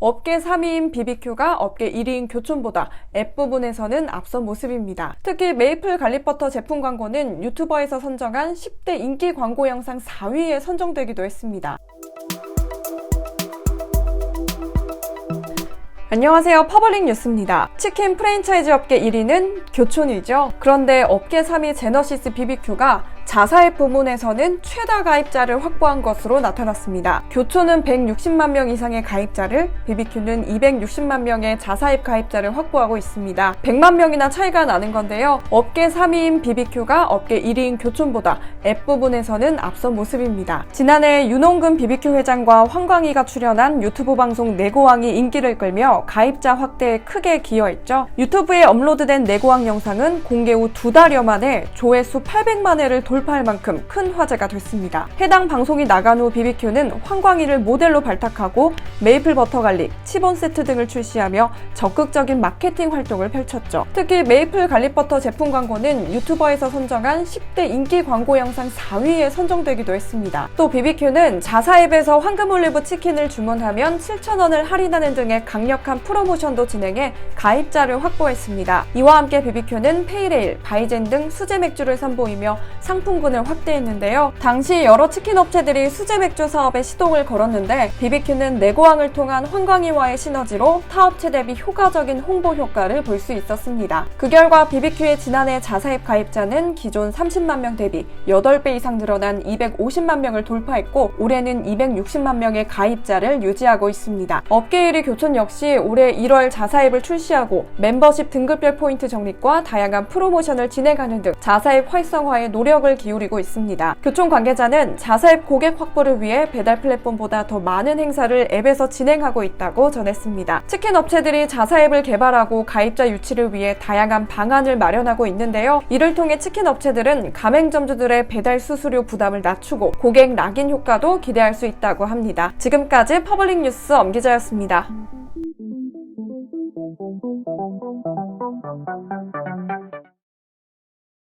업계 3위인 BBQ가 업계 1위인 교촌보다 앱 부분에서는 앞선 모습입니다. 특히 메이플 갈릭버터 제품 광고는 유튜버에서 선정한 10대 인기 광고 영상 4위에 선정되기도 했습니다. 안녕하세요. 퍼블릭 뉴스입니다. 치킨 프랜차이즈 업계 1위는 교촌이죠. 그런데 업계 3위 제너시스 BBQ가 자사앱 부문에서는 최다 가입자를 확보한 것으로 나타났습니다. 교촌은 160만 명 이상의 가입자를, BBQ는 260만 명의 자사앱 가입자를 확보하고 있습니다. 100만 명이나 차이가 나는 건데요. 업계 3위인 BBQ가 업계 1위인 교촌보다 앱 부분에서는 앞선 모습입니다. 지난해 윤홍근 BBQ 회장과 황광희가 출연한 유튜브 방송 내고왕이 인기를 끌며 가입자 확대에 크게 기여했죠. 유튜브에 업로드된 내고왕 영상은 공개 후 두 달여 만에 조회수 800만 회를 돌파할 만큼 큰 화제가 됐습니다. 해당 방송이 나간 후 BBQ는 황광희를 모델로 발탁하고 메이플 버터 갈릭, 치본 세트 등을 출시하며 적극적인 마케팅 활동을 펼쳤죠. 특히 메이플 갈릭 버터 제품 광고는 유튜버에서 선정한 10대 인기 광고 영상 4위에 선정되기도 했습니다. 또 BBQ는 자사 앱에서 황금 올리브 치킨을 주문하면 7,000원을 할인하는 등의 강력한 프로모션도 진행해 가입자를 확보했습니다. 이와 함께 BBQ는 페이레일, 바이젠 등 수제 맥주를 선보이며 상품군을 확대했는데요. 당시 여러 치킨 업체들이 수제 맥주 사업에 시동을 걸었는데 BBQ는 내고왕을 통한 황광희와의 시너지로 타 업체 대비 효과적인 홍보 효과를 볼 수 있었습니다. 그 결과 BBQ의 지난해 자사앱 가입자는 기존 30만 명 대비 8배 이상 늘어난 250만 명을 돌파했고 올해는 260만 명의 가입자를 유지하고 있습니다. 업계 1위 교촌 역시 올해 1월 자사앱을 출시하고 멤버십 등급별 포인트 적립과 다양한 프로모션을 진행하는 등 자사앱 활성화에 노력을 기울이고 있습니다. 교촌 관계자는 자사앱 고객 확보를 위해 배달 플랫폼보다 더 많은 행사를 앱에서 진행하고 있다고 전했습니다. 치킨 업체들이 자사앱을 개발하고 가입자 유치를 위해 다양한 방안을 마련하고 있는데요. 이를 통해 치킨 업체들은 가맹점주들의 배달 수수료 부담을 낮추고 고객 낙인 효과도 기대할 수 있다고 합니다. 지금까지 퍼블릭 뉴스 엄기자였습니다.